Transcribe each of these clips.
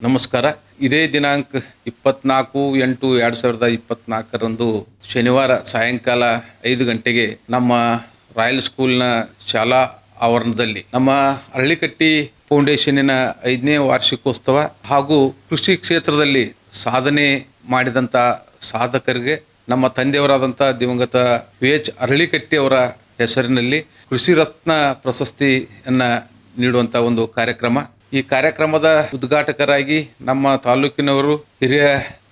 ನಮಸ್ಕಾರ. ಇದೇ ದಿನಾಂಕ ಇಪ್ಪತ್ನಾಲ್ಕು ಎಂಟು ಎರಡು ಸಾವಿರದ ಇಪ್ಪತ್ನಾಲ್ಕರಂದು ಶನಿವಾರ ಸಾಯಂಕಾಲ ಐದು ಗಂಟೆಗೆ ನಮ್ಮ ರಾಯಲ್ ಸ್ಕೂಲ್ನ ಶಾಲಾ ಆವರಣದಲ್ಲಿ ನಮ್ಮ ಅರಳಿಕಟ್ಟಿ ಫೌಂಡೇಶನ್ನಿನ ಐದನೇ ವಾರ್ಷಿಕೋತ್ಸವ ಹಾಗೂ ಕೃಷಿ ಕ್ಷೇತ್ರದಲ್ಲಿ ಸಾಧನೆ ಮಾಡಿದಂಥ ಸಾಧಕರಿಗೆ, ನಮ್ಮ ತಂದೆಯವರಾದಂಥ ದಿವಂಗತ ವಿ ಎಚ್ ಅರಳಿಕಟ್ಟಿ ಅವರ ಹೆಸರಿನಲ್ಲಿ ಕೃಷಿ ರತ್ನ ಪ್ರಶಸ್ತಿಯನ್ನು ನೀಡುವಂಥ ಒಂದು ಕಾರ್ಯಕ್ರಮ ಈ ಕಾರ್ಯಕ್ರಮದ ಉದ್ಘಾಟಕರಾಗಿ ನಮ್ಮ ತಾಲೂಕಿನವರು ಹಿರಿಯ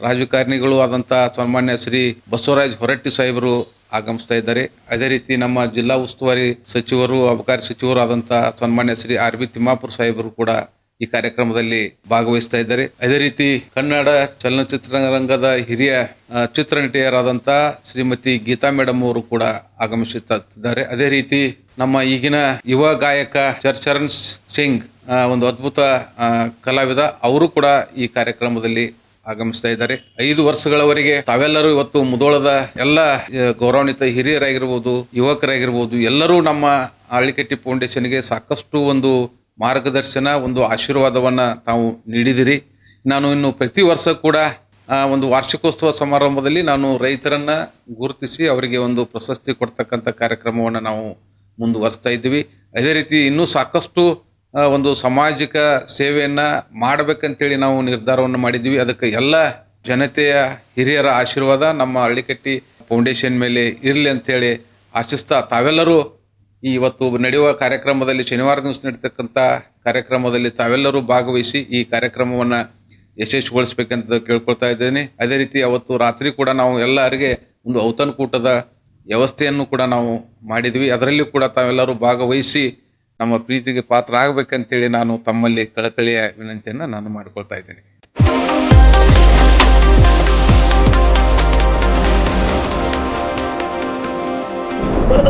ರಾಜಕಾರಣಿಗಳು ಆದಂಥ ಸನ್ಮಾನ್ಯ ಶ್ರೀ ಬಸವರಾಜ್ ಹೊರಟ್ಟಿ ಸಾಹೇಬರು ಆಗಮಿಸ್ತಾ ಇದ್ದಾರೆ. ಅದೇ ರೀತಿ ನಮ್ಮ ಜಿಲ್ಲಾ ಉಸ್ತುವಾರಿ ಸಚಿವರು, ಅಬಕಾರಿ ಸಚಿವರು ಆದಂಥ ಸನ್ಮಾನ್ಯ ಶ್ರೀ ಆರ್ ಬಿ ತಿಮ್ಮಾಪುರ ಸಾಹೇಬರು ಕೂಡ ಈ ಕಾರ್ಯಕ್ರಮದಲ್ಲಿ ಭಾಗವಹಿಸ್ತಾ ಇದ್ದಾರೆ. ಅದೇ ರೀತಿ ಕನ್ನಡ ಚಲನಚಿತ್ರರಂಗದ ಹಿರಿಯ ಚಿತ್ರ ಚಿತ್ರನಟಿಯರಾದಂಥ ಶ್ರೀಮತಿ ಗೀತಾ ಮೇಡಮ್ ಅವರು ಕೂಡ ಆಗಮಿಸುತ್ತಿದ್ದಾರೆ. ಅದೇ ರೀತಿ ನಮ್ಮ ಈಗಿನ ಯುವ ಗಾಯಕ ಚರ್ಚರಣ್ ಸಿಂಗ್ ಒಂದು ಅದ್ಭುತ ಕಲಾವಿದ, ಅವರು ಕೂಡ ಈ ಕಾರ್ಯಕ್ರಮದಲ್ಲಿ ಆಗಮಿಸ್ತಾ ಇದ್ದಾರೆ. ಐದು ವರ್ಷಗಳವರೆಗೆ ತಾವೆಲ್ಲರೂ ಇವತ್ತು ಮುದೋಳದ ಎಲ್ಲ ಗೌರವಾನ್ವಿತ ಹಿರಿಯರಾಗಿರ್ಬೋದು, ಯುವಕರಾಗಿರ್ಬೋದು, ಎಲ್ಲರೂ ನಮ್ಮ ಅಳ್ಳಿಕಟ್ಟಿ ಫೌಂಡೇಶನ್ಗೆ ಸಾಕಷ್ಟು ಒಂದು ಮಾರ್ಗದರ್ಶನ, ಒಂದು ಆಶೀರ್ವಾದವನ್ನು ತಾವು ನೀಡಿದಿರಿ. ನಾನು ಇನ್ನು ಪ್ರತಿ ವರ್ಷ ಕೂಡ ಒಂದು ವಾರ್ಷಿಕೋತ್ಸವ ಸಮಾರಂಭದಲ್ಲಿ ನಾನು ರೈತರನ್ನು ಗುರುತಿಸಿ ಅವರಿಗೆ ಒಂದು ಪ್ರಶಸ್ತಿ ಕೊಡ್ತಕ್ಕಂಥ ಕಾರ್ಯಕ್ರಮವನ್ನು ನಾವು ಮುಂದುವರಿಸ್ತಾ ಇದ್ದೀವಿ. ಅದೇ ರೀತಿ ಇನ್ನೂ ಸಾಕಷ್ಟು ಒಂದು ಸಾಮಾಜಿಕ ಸೇವೆಯನ್ನು ಮಾಡಬೇಕಂತೇಳಿ ನಾವು ನಿರ್ಧಾರವನ್ನು ಮಾಡಿದ್ದೀವಿ. ಅದಕ್ಕೆ ಎಲ್ಲ ಜನತೆಯ ಹಿರಿಯರ ಆಶೀರ್ವಾದ ನಮ್ಮ ಹಳ್ಳಿಕಟ್ಟಿ ಫೌಂಡೇಶನ್ ಮೇಲೆ ಇರಲಿ ಅಂತೇಳಿ ಆಶಿಸ್ತಾ ತಾವೆಲ್ಲರೂ ಈ ಇವತ್ತು ನಡೆಯುವ ಕಾರ್ಯಕ್ರಮದಲ್ಲಿ ಶನಿವಾರ ದಿವಸ ನಡೀತಕ್ಕಂಥ ಕಾರ್ಯಕ್ರಮದಲ್ಲಿ ತಾವೆಲ್ಲರೂ ಭಾಗವಹಿಸಿ ಈ ಕಾರ್ಯಕ್ರಮವನ್ನು ಯಶಸ್ವಿಗೊಳಿಸ್ಬೇಕಂತ ಕೇಳ್ಕೊಳ್ತಾ ಇದ್ದೇನೆ. ಅದೇ ರೀತಿ ಅವತ್ತು ರಾತ್ರಿ ಕೂಡ ನಾವು ಎಲ್ಲರಿಗೆ ಒಂದು ಔತಣಕೂಟದ ವ್ಯವಸ್ಥೆಯನ್ನು ಕೂಡ ನಾವು ಮಾಡಿದ್ವಿ. ಅದರಲ್ಲಿ ಕೂಡ ತಾವೆಲ್ಲರೂ ಭಾಗವಹಿಸಿ ನಮ್ಮ ಪ್ರೀತಿಗೆ ಪಾತ್ರ ಆಗಬೇಕಂತೇಳಿ ನಾನು ತಮ್ಮಲ್ಲಿ ಕಳಕಳಿಯ ವಿನಂತಿಯನ್ನು ನಾನು ಮಾಡಿಕೊಳ್ತಾ ಇದ್ದೇನೆ.